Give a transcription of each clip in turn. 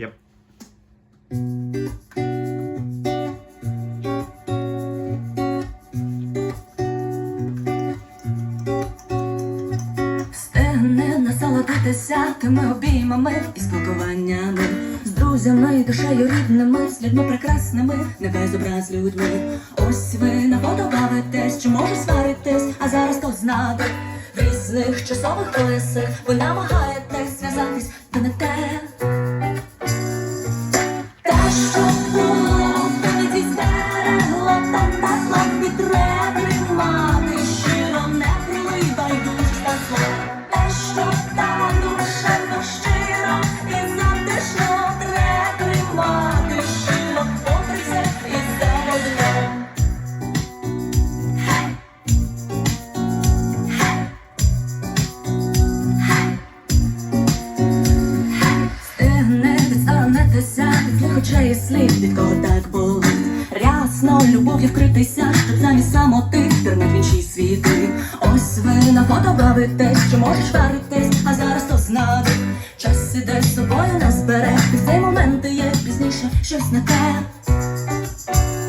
Yep. Встигне насолодитися тими обіймами і спілкуваннями з друзями, душею рідними, з людьми прекрасними, не без образ людьми. Ось ви на бавитесь, чи може сваритесь, а зараз хто знати в різних часових поясах ви намагаєтесь зв'язатись, та не. Те, Гей! Стигне відсторонитися від кого любов'ю щоб замість самоти пірнати інші світи. Ось ви на фото бавитесь, що можеш варитись, а зараз то знати. Час іде з собою нас бере, і в цей момент є пізніше щось те. Те,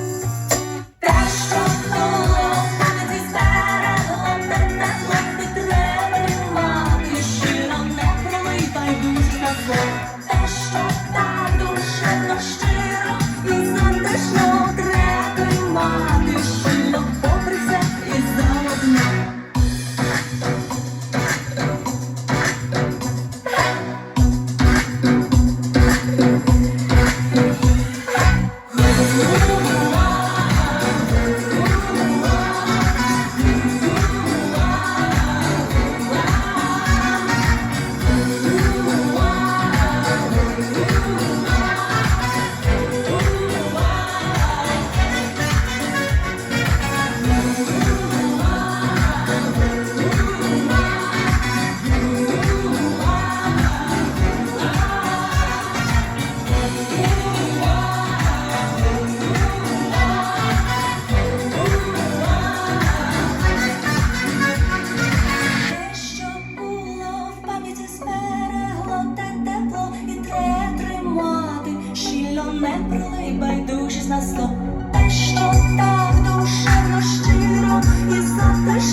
Не пролий байдужість на сто. Те, що так душевно щиро і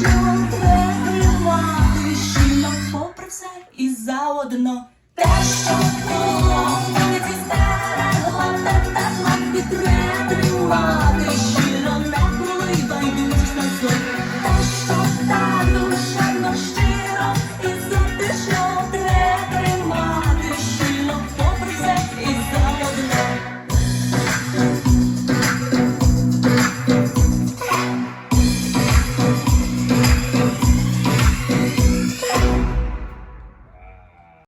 треба тримати, щільно попри все і заодно. Те, що